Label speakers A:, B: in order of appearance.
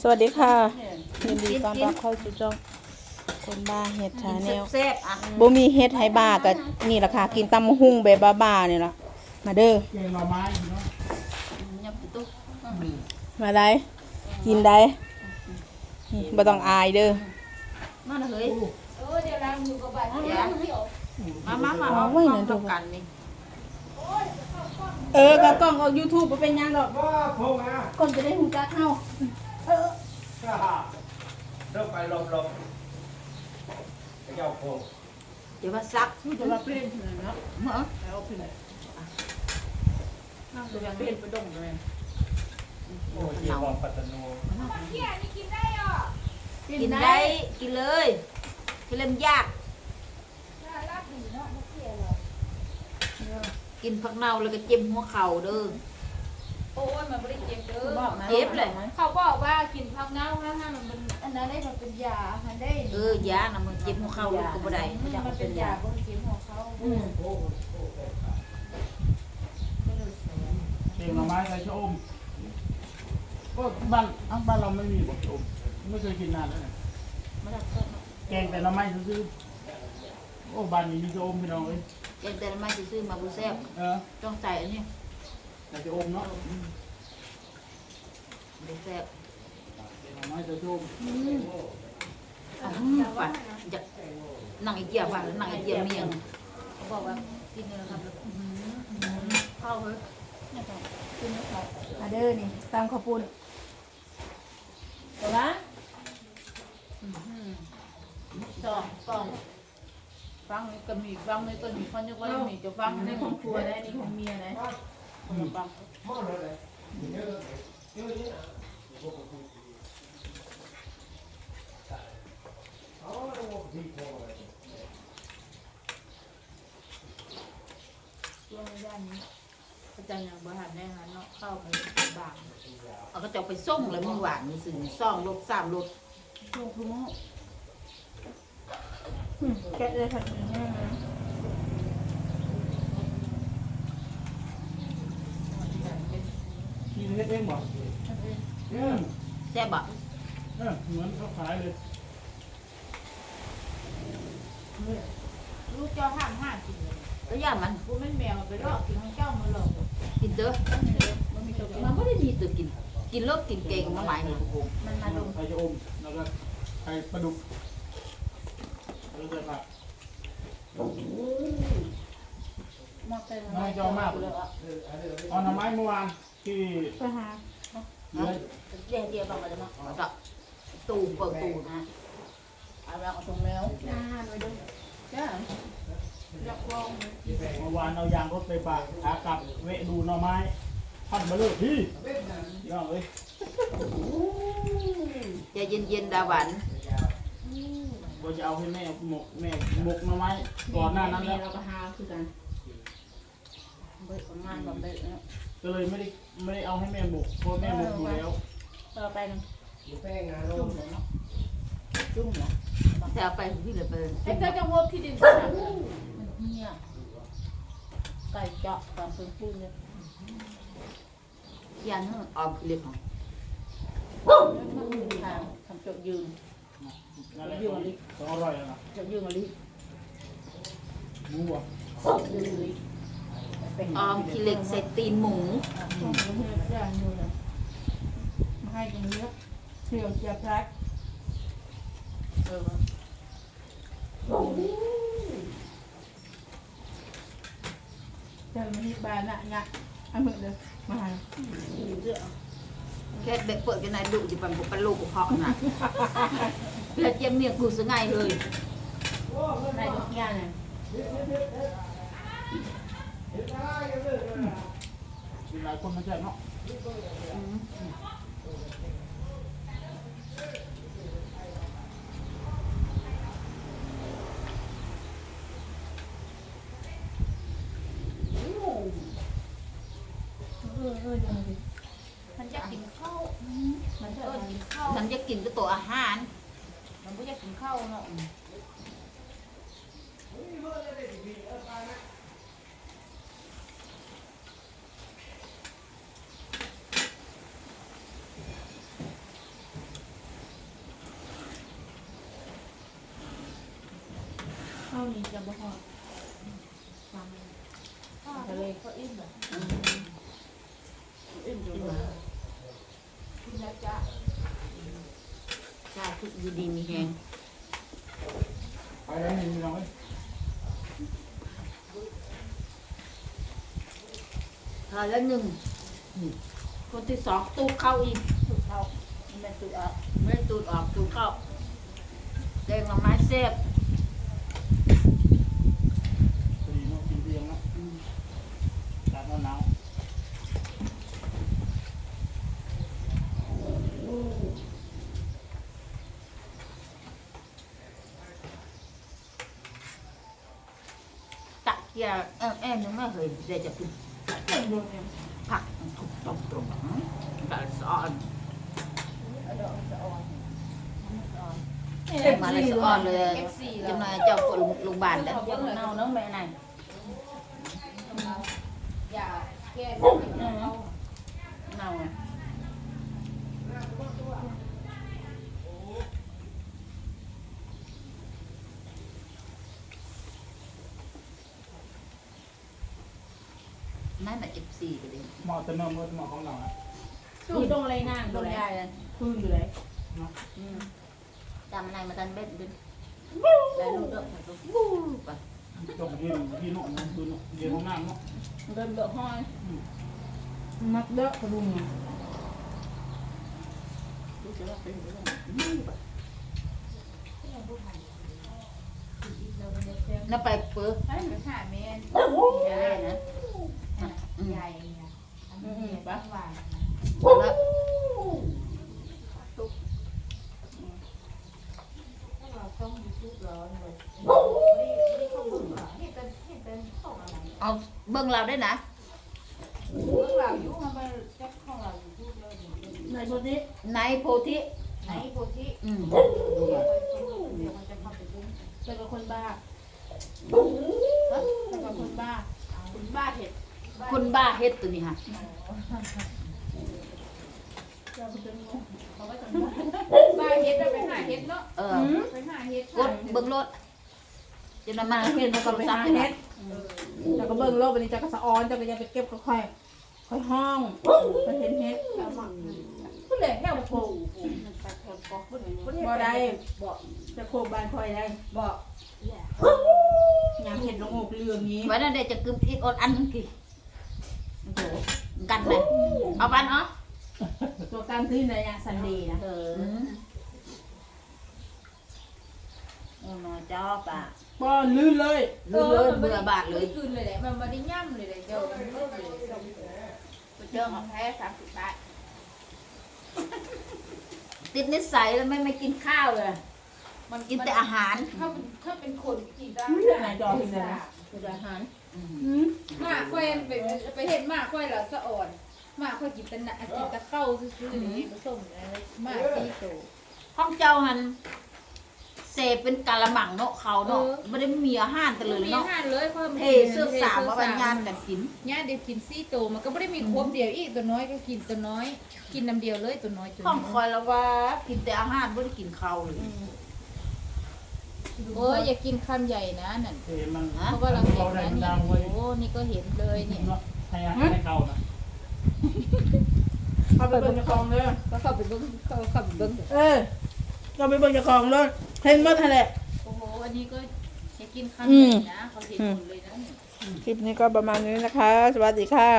A: สวัสดีค่ะยินดีต้อนรับเข้าสู่ช่องคนบ้าเฮ็ดชาแนล
B: แซ่บอะ
A: บ่มีเฮ็ดให้บ้าก็นี่ล่ะค่ะ กินตำมะหุ่งแบบบ้าๆนี่ล่ะมาเด้อ
C: เกงหน่อไม้เนาะ
B: ยับตุ๊ก
A: มาได้กินได้นี่บ่ต้องอายเด้อ
B: มาเลยเฮ้ย
D: เออเดี๋ยวล้างมือกับบ้าน
B: เดี๋ยวมามามา
A: เอา
B: เอา
A: ไว้
B: ไว้
A: นั่
B: นั่
A: น
B: น
A: เถ
B: ต
A: อะ
B: กันนี่
A: เออก็กล้องออก YouTube บ่เป็นหยังดอก
C: ว้าพงอะ
A: คนจะได้ฮู้จักเฮา เออ
C: เริ่มไปลมลมไปเจ้าพง
B: เดี๋ยวมาซัก
D: จะมาเปลี่ยนเนาะ
B: เมื่อ
D: เอาขึ้น
B: จะมาเปลี่ยนไปดงเลย
C: โอ้ยเจียวปัตตานู
B: กินได้กินเลยกินเล่มยากกินผักเน่าแล้วก็เจ็บหัวเข่าเด้อ
D: โอ้ยมันไม่ได้ เจ็บเด้อ
B: เจ็บเลย
D: เขาบอกว่ากินพักเน่าห้าห้ามันเป็นอันนั้นได้มันเป็นยามันได้
B: เออยาน่ะมันเจ็บหัวเข่าลูกก็บ่ได้
D: มันเป็นยาบนเจ็บของเขา
C: เกงหน่อไม้ใส่ชะอมก็บ้านอ้าวบ้านเราไม่มีบทชะอมไม่เคยกินนานแล้วเนี่ยแกงแต่หน่อไม้ซื้อๆโอ้บ้านนี้มีชะอมพี่น้องเอ้ย
B: แกงแต่ละไม้ซื้อๆมาบ่แซ่บ
C: เออ
B: ต้องใส่อันนี้
C: แต่ชะอมเนาะ
B: บ่แซ่บ
C: น่อไม้ใส่ชะอม
B: อ๋อฝันอยากนั่งไอีกเกียว่านั่งไอีกเกียเมียงเขาบอกว่ากินเนื้อครับอื้อหือเข้าเฮ้ย
A: มาเด้อนี่ตำข้าวปุ้นเอาละ
D: สองสองฟังนี่ก็มีฟังนี่ก็มีฟังนี่ก็มีจะฟังในของครัวได้นี่ของเมียนะฟัง ช่วงในด้านนี้อาจารย์ยังบริหารได้หาเนาะเข้าไปบาง
B: เอาก็จะเอาไปส่งเลยมึงหวานนี่สิซ่องรถสามรถ
D: ช่วงคุณโม
A: แกะเลยค่ะ
C: กิน เฮ็ดเองบ่เออ
B: แซ่บบ่
C: เออเหมือนเขาขายเลย
D: ลูกเจ้าห้ามห้ากินเลย
B: ก็ย่ามัน
D: กูไม่แมวไปรอกกินของเจ้ามาหลอก
B: กินเด้อ
D: มันมีตัวกิน
B: มันไม่ได้มีตัวกิน กินลิกกินเก่งมาหลายนี่ทุกคน
D: มันมาลง
C: ไข่ชะอมแล้วก็ไข่ปลาดุกแล้วก็ผัก น้อยจอมากเอาหน่อไม้เมื่อวานที่
A: ไปหา
C: เหลือ
B: เดี๋ยวเดี๋ยวบอกมาเลยเนาะก็ตูเปิดตูนะเอาแล้วเอาตรงแล้ว
D: หน้าหน่อยด้วยจ้าอยากลอง
C: เมื่อวานเอายางรถไปปะขากลับเวะดูหน่อไม้พันมาเลยพี่ย่องเอ้ย
B: ใจเย็นเย็นๆดาหวัน
C: ก็จะเอาให้แม่หมกแม่หมกหน่อไม้ก่อนหน้านั้นแล้ว
D: เราก็หาคือกัน
B: เบิดประมาณแบบเบิดเนาะ
C: ก็เลยไม่ได้ไม่ได้เอาให้แม่หมกเพราะแม่หมกอยู่แล้ว
D: ต่อไปนึง
B: จุ่มเลยเนาะจุ่มเนาะแต่เอาไปพี่เลยเปิด
D: ไอ้เจ้าจะวบที่ดินสนามมันเหี้ยไก่เจาะตอนเป็นพูดเลย
B: ยันเนาะออมเรียกของ
D: มันมีทางทำจดยืน
C: นั่นแหละต้องอร่อยแล้วนะ
D: จดยืนมาลิ
C: หมูอะ
D: ยืนลิเป็น
B: ออมขี้เหล็กใส่ตีนหมู
D: ต้องมีเรื่องอย่างนู้นนะมาให้ตรงนี้เที่ยวจะพักเออเจ้ามีบ้านน่ะงะเอามือเลยมาให้เจ้า
B: แค่เบ็ดเปิดกันนายดุจะปันบุปลูกบุเพาะน่ะเพื่อเจียมเมียกูสงายเลย
D: ในทุกอย่างเนี่ย
C: มีหลายคนมาแจ้งเนาะ
D: เออเออดูดิมันจะกินข้าวมันจะกินข้าว
B: ฉันจะกินก็ตัวอาหาร
D: มันไม่อยากกินข้าวเนาะ นี่ จะบ่ฮอดทะเลก็อิ่มแบบอิ่มจังเลย
B: ใช่ทุกอยู่ดีมีแฮง
C: ไปแล้วนี่พี่น้องเอ้ย
B: ทานแล้วหนึ่งคนที่สองตูเข้าอีก
D: ถูเข้าไมันเป็นตุกออก
B: ไม่ตูออกตูเข้าแดงหน่อไม้แซ่บ
C: พอดีเนาะกินเตียงเนาะ
B: อืม
C: อากาศหนาว
B: ตะเกียบแอมแอมยังไม่เคยได้จะกิน
D: โดนเนี่ย
B: ผักถูกตรงตรงๆแต่สอน
D: เอาดอกสะออน
B: มาเลยสอนเลยจำนายเจ้าคนโรงพยาบาล
D: แล้
B: แล้วว
D: เดี๋ยวเน่าน้องแม่ไหน
A: อย่าแก้
D: เน่า
B: นั่นแหละเอฟซีไปเลย
C: เหมาะแต่เนื้อมือเหมาะของเราอะ
D: สู้ตรงอะไรนาง
B: ล
D: ตรง
B: ง
D: ไหน
B: ได้เลย
D: พื้นอยู่ไหน
C: เนาะ
B: จำนายมาตันเบ็ดดึงได้ลูกเด้อไป
C: จงยืนยืนเนาะยืนเนาะยืนห้องน้ำเนาะ
D: เดินเดือดห้อย
A: มักเด้อกระดุม
B: ลูกจะว่าเป็นเรื่องแล้วไปเปิด
A: ให้ไปหาแม่
B: จะได้นะอืม
A: ใหญ่เนี่ยอันนี้บ้านหวาน
B: แล้ว
A: เราต้องยูทูบร้อนเลยไม่ได้เข้าเบิ่งหรอเห็นเป็นเห็นเป็นของอะไร
B: เอาเบิ่งเราได้นะ
A: เบิ่งเราอยู่มาไปแจ็คของเรายูทูบเลย
D: ในพวกนี้
B: ในโพธิ
A: ไหนโพธิ
B: อืม
A: เดี๋ยวมันจะเข้าไปดู
D: เป็นกับคนบ้าเป็นกับคนบ้าคนบ้าเห็ด
B: คนบ้าเฮ็ดตัวนี้ค่ะ
D: เราเป็นงู
A: เขาก็จะบ้าเฮ็ดเราไปหาเฮ็ดเนาะ
B: เออ
A: ไปหาเฮ็ด
B: กดเบิ่งรถจะนำมาเฮ็ดมา
D: ก็
B: กำ
D: ไป
B: ซับ
D: หา
B: เลย
D: เห็
B: นะ
D: ดแล้วก็เบิ่งโลกวันนี้จะกระสะออนจะก็ยังไปเก็บก็ค่อยค่อยห้องไปเห็นเห็ด
A: พูดเลยแค่โผล่
D: บ่ได้จะโคบานคอยได้
A: บอก
D: ยามเห็ดลงอกเรื่องนี้
B: ไว้นั่นเดี๋ยวจะกึมอีกอดอันนึงกี่โอ้โห กันเลยเอาปันเนาะ
D: ตัวกลางคืนในยามซันเดย์นะ
B: เออโอ้นอจอบอะ
D: ป้อนลื่นเลย
B: ลืมเลยเบื่อบาทเลย
A: คืนเลยแหละมันไม่ได้ย่ำเลยเลยเดี๋ยวมันเลิกเลย
D: เจอของแท้สามสิบบาท
B: ติดนิสัยแล้วไม่ไม่กินข้าวเลย
A: มัน
B: กินแต่อาหาร
A: ถ้าเป็นถ้าเป็นคนกินได้
D: ไหนจอพิมพ์เลยนะคืออาหาร
A: หมาค่อยไปไปเห็นหมาค่อยแล้วสะอ่อนหมาค่อยกินแต่หนะกินแต่ข้าวซื่อๆนี่ผสมอะไรหมาซีโต
B: ห้องเจ้าหันเสพเป็นกะละมังเนาะเขาเนาะ
A: เออ
B: ไม่ได้มีอาหารแต่เลย
A: มี
B: เนาะ
A: อาหารเลยเพราะ
B: เทเสื้อสามมาบรรยานกันกิน
A: ญาติเด็กกินซี่โตมันก็ไม่ได้มีครบเดียวอีกตัวน้อยก็กินตัวน้อย กินน้ำเดียวเลยตัวน้อยตัว
B: ห้อง
A: น้
B: ค
A: อย
B: อยแล้วว่ากินแต่อาหารไม่ได้กินข้าวเลย
A: โอ้ยอย่ากินคำใหญ่นะนั่น
C: เห็นมัน
B: ฮะ
A: เขากำลังเห็น
C: เราได้
A: นะ
C: มัน
A: นี่
C: ดังไว้
A: โอ้นี่ก็เห็นเลยเนี่ย
C: เนาะให้ให้เข้านะ
D: เอาไปเบิ่งเจ้าของเลย
A: ก็เข้าไปเบิ้งเข้าเข้าไปเบิ้ง
D: เออก็ไปเบิ่งเจ้าของเลยเห็นหมดทะเล
A: โอ้โหอันนี้ก็อย่ากินคำ
D: อื
A: ให
D: ม
A: ญ่นะเขาเห็นหมดเลยนะเนี่ย
D: คลิปนี้ก็ประมาณนี้นะคะ สวัสดีค่ะ